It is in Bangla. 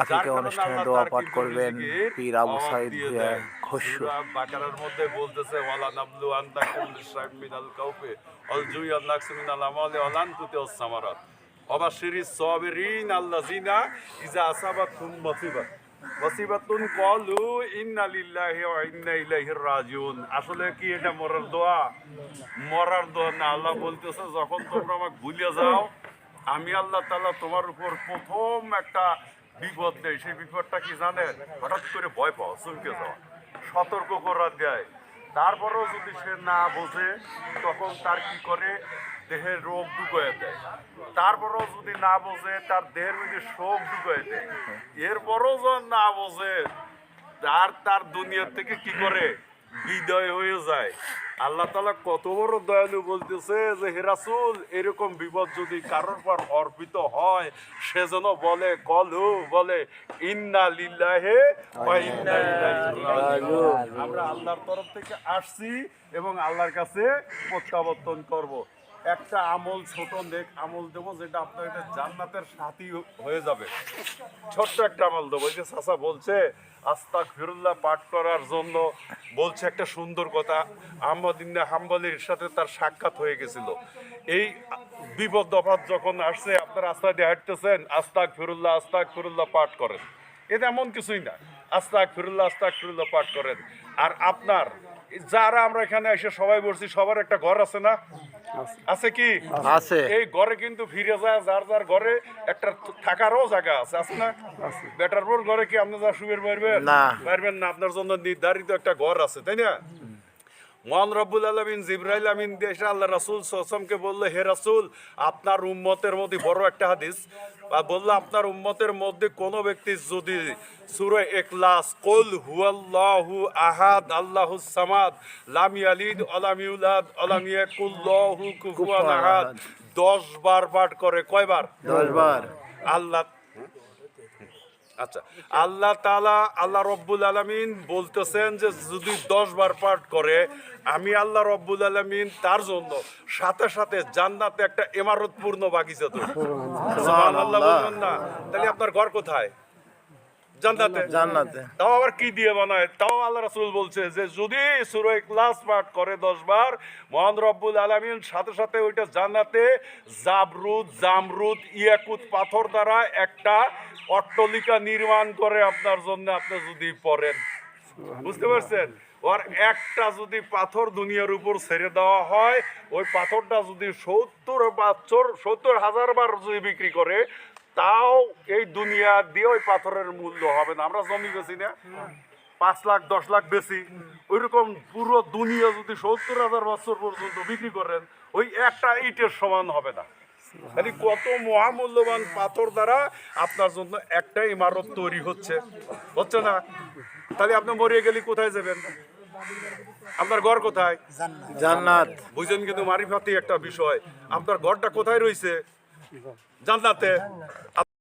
আকিকা অনুষ্ঠানে দোয়া পাঠ করবেন পীর আবু সাইদ। বাকারার মধ্যে বলতেছে ওয়ালা নাবলু লিশাইম মিনাল কাউফি অল জুইয়াল নাকসি মিনাল আমালি সাবিরিন আল্লাযিনা ইজা মুসিবাত ক্বালু ইন্না লিল্লাহি ওয়া ইন্না ইলাইহি রাজিউন। আসলে কি এটা মরার দোয়া? মরার দোয়া না আল্লাহ বলতেছে যখন তোমরা আমাকে ভুলে যাও আমি আল্লাহ তাআলা তোমার উপর প্রথম একটা বিপদ নেই, সেই বিপদটা কি জানেন? হঠাৎ করে ভয় পাও চমকে যাওয়া। সতর্ক করা দেয় তারপরেও যদি সে না বোঝে, তখন তার কি করে? দেহের রোগ ঢুকিয়ে দেয়। তারপরেও যদি না বোঝে, তার দেহের মধ্যে শোক ঢুকিয়ে দেয়। এরপরও যখন না বোঝে তার তার দুনিয়ার থেকে কি করে? বিদয় হয়ে যায় আল্লাহ তালা কত বড় দয়ালু বলতেছে যে হেরাসুল এরকম বিপদ যদি কারোর পর অর্পিত হয়, সে যেন বলে কলু বলে, ইন্না লিল্লাহে। আমরা আল্লাহর তরফ থেকে আসছি এবং আল্লাহর কাছে প্রত্যাবর্তন করব একটা আমল ছোট নেক আমল দেবো যেটা আপনার এটা জান্নাতের সাথী হয়ে যাবে। ছোট্ট একটা আমল দেবো। এই যে চাচা বলছে আস্তাক ফিরুল্লাহ পাঠ করার জন্য বলছে একটা সুন্দর কথা। আহমদিনা হাম্বলির সাথে তার সাক্ষাৎ হয়ে গেছিল। এই বিপদ দফাত যখন আসছে, আপনার আস্তা দিয়ে হাঁটতেছেন আস্তাক ফিরুল্লাহ আস্তাক ফিরুল্লাহ পাঠ করেন। এটা এমন কিছুই না। আস্তাক ফিরুল্লাহ আস্তাক ফিরুল্লাহ পাঠ করেন। আর আপনার যারা আমরা এখানে এসে সবাই বলছি সবার একটা ঘর আছে না? আছে। কি? আছে। এই ঘরে কিন্তু ফিরে যায় যার যার ঘরে একটা থাকারও জায়গা আছে আছে না? বেটার পর ঘরে কি আপনি যা শুভের পারবেন না। পারবেন না আপনার জন্য নির্ধারিত একটা ঘর আছে তাই না? মহান রব্বুল আলমিন জিব্রাইল আমিন দেশে আল্লাহ রাসুল সসমকে বলল হে রাসুল আপনার উম্মতের মধ্যে বড় একটা হাদিস। বা বলল আপনার উম্মতের মধ্যে কোনো ব্যক্তি যদি সুরে একলাস কুল হুয়াল্লাহু আহাদ আল্লাহু সামাদ লাম ইয়ালিদ আলাম ইউলাদ আলাম ইয়াকুল্লাহু কুফুয়ান আহাদ 10 বার পাঠ করে কয়বার? দশ বার। আল্লাহ আচ্ছা আল্লাহ তালা আল্লাহ রব্বুল আলমিন বলতেছেন যে যদি দশ বার পাঠ করে, আমি আল্লাহ রব্বুল আলমিন তার জন্য সাথে সাথে জান্নাতে একটা এমারতপূর্ণ বাগিচা তো আল্লাহ বলবেন না তাহলে আপনার ঘর কোথায়? জান্নাতে। জান্নাতে। তাও আবার কি দিয়ে বানায়? তাও আল্লাহ রাসুল বলছে যে যদি সুরই ক্লাস পাঠ করে দশ বার মহান রব্বুল আলমিন সাথে সাথে ওইটা জান্নাতে জাবরুদ জামরুদ ইয়াকুত পাথর দ্বারা একটা অট্টলিকা নির্মাণ করে আপনার জন্য আপনি যদি পড়েন। বুঝতে পারছেন? ওর একটা যদি পাথর দুনিয়ার উপর ছেড়ে দেওয়া হয় ওই পাথরটা যদি সত্তর বছর সত্তর হাজার বার যদি বিক্রি করে তাও এই দুনিয়া দিয়ে ওই পাথরের মূল্য হবে না। আমরা জমি বেশি না। পাঁচ লাখ দশ লাখ বেশি ওইরকম পুরো দুনিয়া যদি সত্তর হাজার বছর পর্যন্ত বিক্রি করেন ওই একটা ইটের সমান হবে না। খালি কত মহামূল্যবান পাথর দ্বারা আপনার জন্য একটা ইমারত তৈরি হচ্ছে। হচ্ছে না? তাহলে আপনি মরিয়ে গেলে কোথায় যাবেন? আপনার ঘর কোথায়? জান্নাত। বুঝলেন কিন্তু মারিফাতি একটা বিষয়। আপনার ঘরটা কোথায় রয়েছে? জান্নাতে